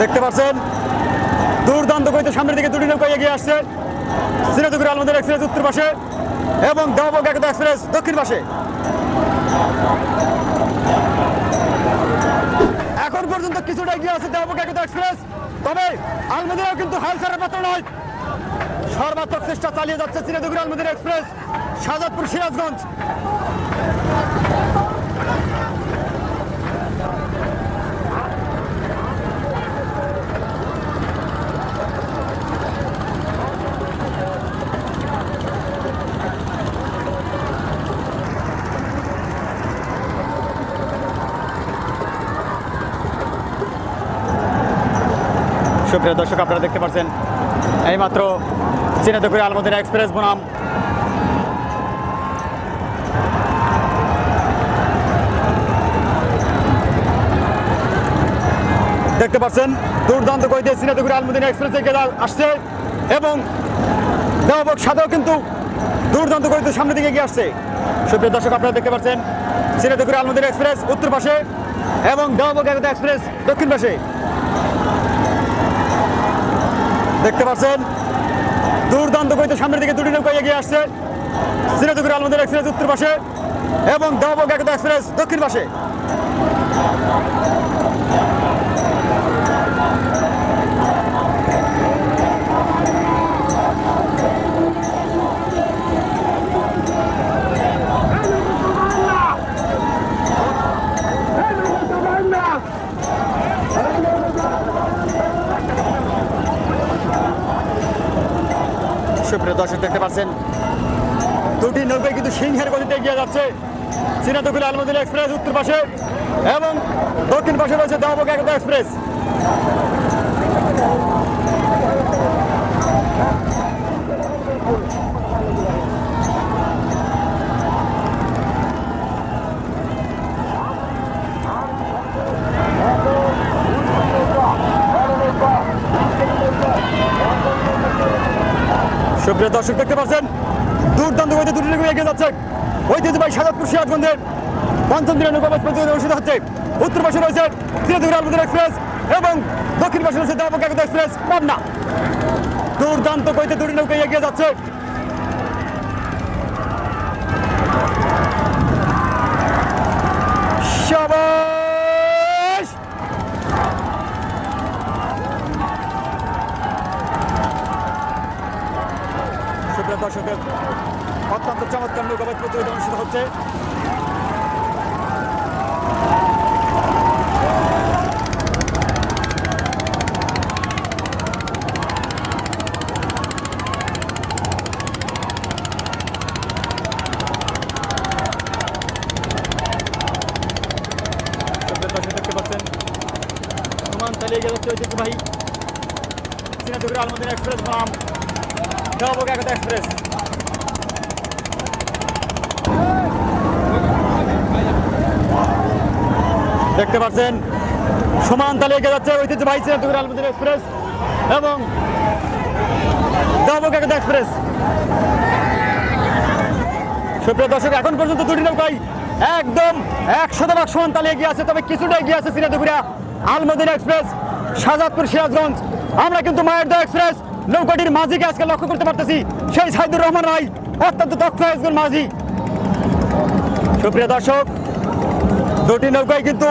দেখতে পাচ্ছেন? দুর্দান্ত গতিতে সামনের দিকে দুটি নৌকা এগিয়ে আসছে। সিরাজুগুর আলমদের এক্সপ্রেস উত্তর পাশে এবং দেওয়াবক একতা এক্সপ্রেস দক্ষিণ পাশে। এখন পর্যন্ত কিছুটা এগিয়ে আছে দেওয়াবক একতা এক্সপ্রেস, তবে আলমদিরাও কিন্তু হাল ছাড়ার পাত্র নয়। সর্বাত্মক চেষ্টা চালিয়ে যাচ্ছে সিরাজুগুর আলমদির এক্সপ্রেস, শাহজাদপুর সিরাজগঞ্জ। সুপ্রিয় দর্শক, আপনারা দেখতে পাচ্ছেন এইমাত্র চিনাতপুরে আলমদিনা এক্সপ্রেস বনাম। দেখতে পাচ্ছেন, দুর্দান্ত গতিতে সিনাতপুরে আলমদিনা এক্সপ্রেস এগিয়ে আসছে এবং দেওয়াবক সাদাও কিন্তু দুর্দান্ত গতিতে সামনের দিকে এগিয়ে আসছে। সুপ্রিয় দর্শক, আপনারা দেখতে পাচ্ছেন সিনাতপুরে আলমদিনা এক্সপ্রেস উত্তর পাশে এবং দেওয়াবক একতা এক্সপ্রেস দক্ষিণ পাশে। দেখতে পাচ্ছেন? দুর্দান্ত গতিতে সামনের দিকে দুটি নৌকা এগিয়ে আসছে। সিরাজুগুর আলমদের এক্সপ্রেস উত্তর পাশে এবং দাবক একদম এক্সপ্রেস দক্ষিণ পাশে। সিংহের গতিতে এগিয়ে যাচ্ছে। সিনাতকুল আলমদিনা এক্সপ্রেস উত্তর পাশে এবং দক্ষিণ পাশে রয়েছে দেওয়াবক একতা এক্সপ্রেস। সুপ্রিয় দর্শক, দেখতে পাচ্ছেন? দুর্দান্ত গতিতে দুটি নৌকা এগিয়ে যাচ্ছে। ঐতিহ্যবাহী সাজাদপুর সিরাজগঞ্জের পঞ্চম দিনের নৌকাবাজ প্রতিযোগিতা অনুষ্ঠিত হচ্ছে। উত্তর পাশে রয়েছে সিরাজুর আলমদিন এক্সপ্রেস এবং দক্ষিণ পাশে রয়েছে দেওয়াবক একতা এক্সপ্রেস, পাবনা। দুর্দান্ত গতিতে দুটি নৌকা এগিয়ে যাচ্ছে। সুপ্রিয় দর্শকের অত্যন্ত চমৎকার নৌকাবাজ প্রতিযোগিতা অনুষ্ঠিত হচ্ছে। ঐতিহ্যবাহী সিনাজুগুর আলমদিন এক্সপ্রেস একতা এক্সপ্রেস দেখতে পাচ্ছেন, সমান তালে এগিয়ে যাচ্ছে ঐতিহ্য ঐতিহ্যবাহী সিনাজুগুর আলমদিন এক্সপ্রেস এবং এক্সপ্রেস। সুপ্রিয় দর্শক, এখন পর্যন্ত দুটি নৌকাই একদম এক শতভাগ সমান তালে এগিয়ে আছে, তবে কিছুটা এগিয়ে আছে সিরাজুগুড়া আলমদিনা এক্সপ্রেস, শাহজাদপুর সিরাজগঞ্জ। আমরা কিন্তু মায়ের দা এক্সপ্রেস নৌকাটির মাঝিকে আজকে লক্ষ্য করতে পারতেছি। সেই সাইদুর রহমান রায় অত্যন্ত দক্ষ একজন মাঝি। সুপ্রিয় দর্শক, দুটি নৌকায় কিন্তু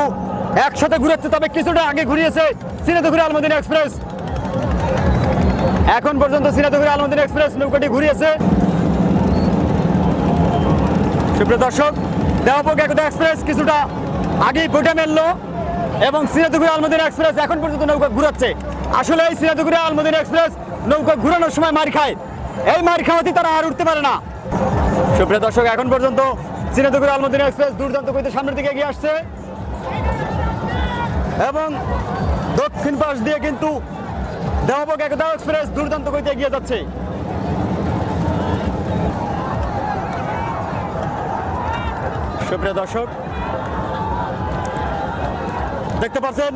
একসাথে ঘুরেছে, তবে কিছুটা আগে ঘুরিয়েছে সিরাজুগুড়া আলমদিন এক্সপ্রেস। এখন পর্যন্ত সিরাজুগুড়া আলমদিনা এক্সপ্রেস নৌকাটি ঘুরিয়েছে। সুপ্রিয় দর্শক দেওয়াবক একতা এক্সপ্রেস কিছুটা আগেই বইটা মেললো এবং সিরাজুগুড়ি আলমদিনা এক্সপ্রেস এখন পর্যন্ত নৌকা ঘুরাচ্ছে। আসলে এই সিরাজুগুড়ি আলমদিনা এক্সপ্রেস নৌকা ঘুরানোর সময় মার খায়। এই মার খাওয়াতে তারা আর উঠতে পারে না। সুপ্রিয় দর্শক, এখন পর্যন্ত সিরাজুগুড়ি আলমদিনা এক্সপ্রেস দুর্দান্ত গতিতে সামনের দিকে এগিয়ে আসছে। এবং দক্ষিণ পাশ দিয়ে কিন্তু দেওয়াবক একতা এক্সপ্রেস দুর্দান্ত গতিতে এগিয়ে যাচ্ছে। সুপ্রিয় দর্শক, দেখতে পাচ্ছেন,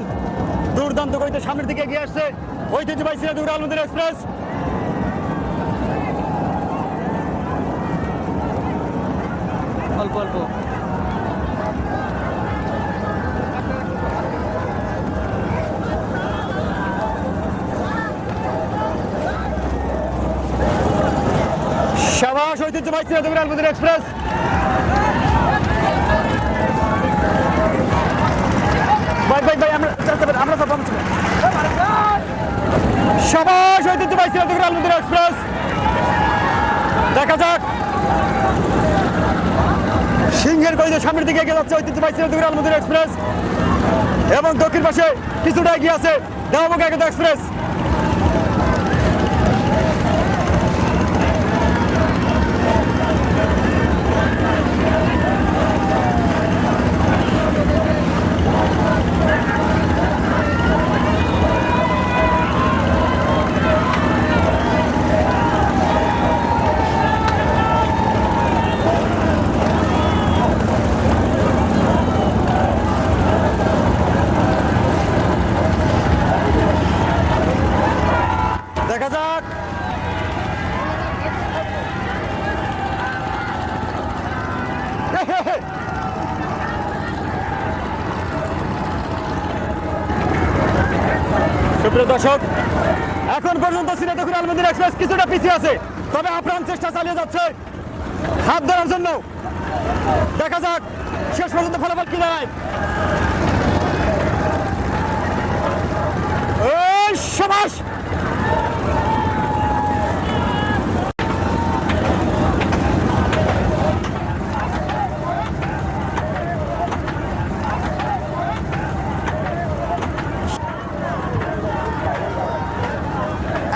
দুর্দান্ত গতিতে সামনের দিকে এগিয়ে আসছে। ঐতিহ্যবাহী সিরাজুল আলমদিন এক্সপ্রেস। অল্প অল্প। শাবাশ ঐতিহ্যবাহী সিরাজুল আলমদিন এক্সপ্রেস। ভাই ভাই ভাই আমরা আমরা সব সবাস ঐতিহ্যবাহী সিরাজগঞ্জ আলমদিনা এক্সপ্রেস। দেখা যাক। সিংহের গলিতে সামনের দিকে এগিয়ে যাচ্ছে ঐতিহ্যবাহী সিরাজগঞ্জ আলমদিনা এক্সপ্রেস। এবং দক্ষিণ পাশে কিছুটা এগিয়ে আছে একতা এক্সপ্রেস দেখা যাক সুপ্রিয় দর্শক, এখন পর্যন্ত সিনেটকুর আলমদিন এক্সপ্রেস কিছুটা পিছিয়ে আছে, তবে আপ্রাণ চেষ্টা চালিয়ে যাচ্ছে। হাত ধরার জন্য। দেখা যাক, শেষ পর্যন্ত ফলাফল কি দাঁড়ায়। এই সমাস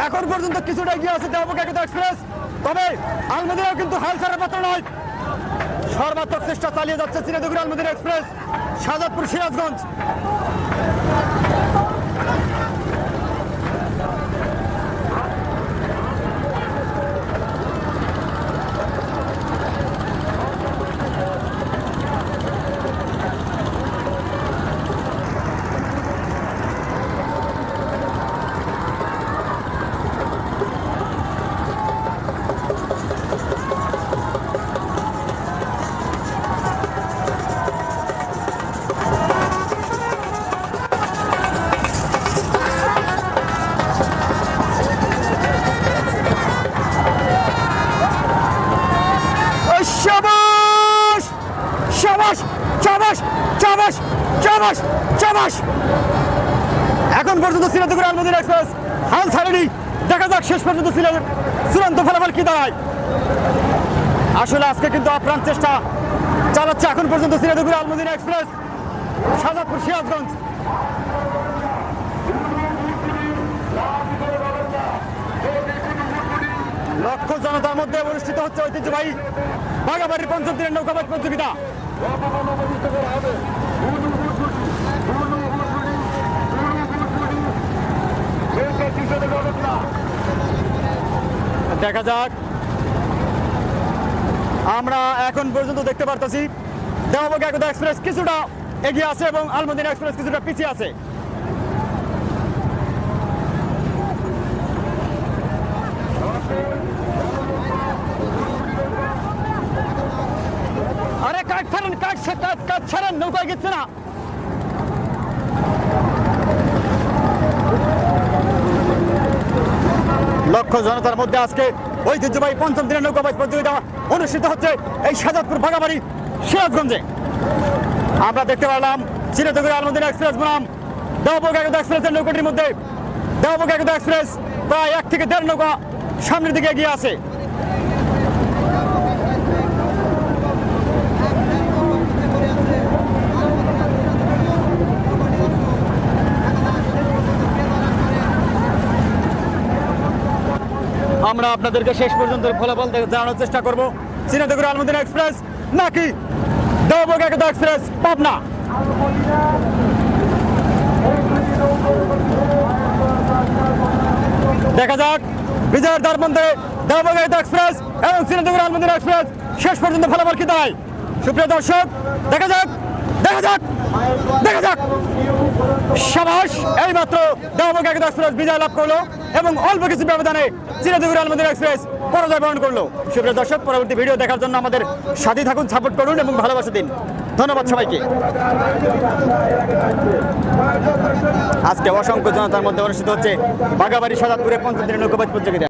এখন পর্যন্ত কিছুটা এগিয়ে আছে দেবক একতা এক্সপ্রেস। তবে আলমদিনাও কিন্তু হাল ছাড়ার পাত্র নয়। সর্বাত্মক চেষ্টা চালিয়ে যাচ্ছে চিনেদুগুর আলমদিনা এক্সপ্রেস শাহজাদপুর সিরাজগঞ্জ। শাবাশ এখন পর্যন্ত সিরাজগঞ্জ আলমদিন এক্সপ্রেস। হাল ছাড়েনি। দেখা যাক শেষ পর্যন্ত সিলেট চূড়ান্ত ফলাফল কি দাঁড়ায় আসলে আজকে কিন্তু আপ্রাণ চেষ্টা চালাচ্ছে এখন পর্যন্ত সিরাজগঞ্জ আলমদিন এক্সপ্রেস। শাহজাদপুর, সিরাজগঞ্জ। লক্ষ জনতার মধ্যে অনুষ্ঠিত হচ্ছে ঐতিহ্যবাহী বাগাবাড়ির পঞ্চম দিনের নৌকাবাজ প্রতিযোগিতা। দেখা যাক। আমরা এখন পর্যন্ত দেখতে পারতেছি। দেওয়াবক একতা এক্সপ্রেস কিছুটা এগিয়ে আছে এবং আলমদিনা এক্সপ্রেস কিছুটা পিছিয়ে আছে। আরে কাঠ ছাড়েন কাঠ কাঠ ছাড়েন, নৌকায় গেছে না। লক্ষ জনতার মধ্যে আজকে ঐতিহ্যবাহী পঞ্চম দিনের নৌকাবাজ প্রতিযোগিতা অনুষ্ঠিত হচ্ছে এই সাজাদপুর ভাগাবাড়ি সিরাজগঞ্জে। আমরা দেখতে পারলাম চিরতগুড়ি আলমদিন এক্সপ্রেস বনাম। দেওয়াবগ একদা এক্সপ্রেসের নৌকাটির মধ্যে দেওয়াবগ একদা এক্সপ্রেস প্রায় এক থেকে দেড় নৌকা সামনের দিকে এগিয়ে আছে। আমরা আপনাদেরকে শেষ পর্যন্ত ফলাফল জানানোর চেষ্টা করব। শ্রীনগর আলমদিনা এক্সপ্রেস, নাকি এক্সপ্রেস, পাবনা। দেখা যাক, বিজয়ের দ্বার মধ্যে দেওবগ একদা এক্সপ্রেস এবং শ্রীনগর আলমদিনা এক্সপ্রেস, শেষ পর্যন্ত ফলাফল কি দাঁড়ায় সুপ্রিয় দর্শক, দেখা যাক। দেখা যাক দেখা যাক। সাবাস, এইমাত্র দেওয়াবক একদা এক্সপ্রেস বিজয় লাভ করল এবং অল্প কিছু ব্যবধানে চিরাদুগুর আলমদির এক্সপ্রেস পরাজয় বরণ করল। সুপ্রিয় দর্শক, পরবর্তী ভিডিও দেখার জন্য আমাদের সাথে থাকুন সাপোর্ট করুন এবং ভালোবাসা দিন। ধন্যবাদ সবাইকে। আজকে অসংখ্য জনতার মধ্যে অনুষ্ঠিত হচ্ছে বাগাবাড়ি সাদাতপুরে পঞ্চায়েত নৌকাবাজ প্রতিযোগিতা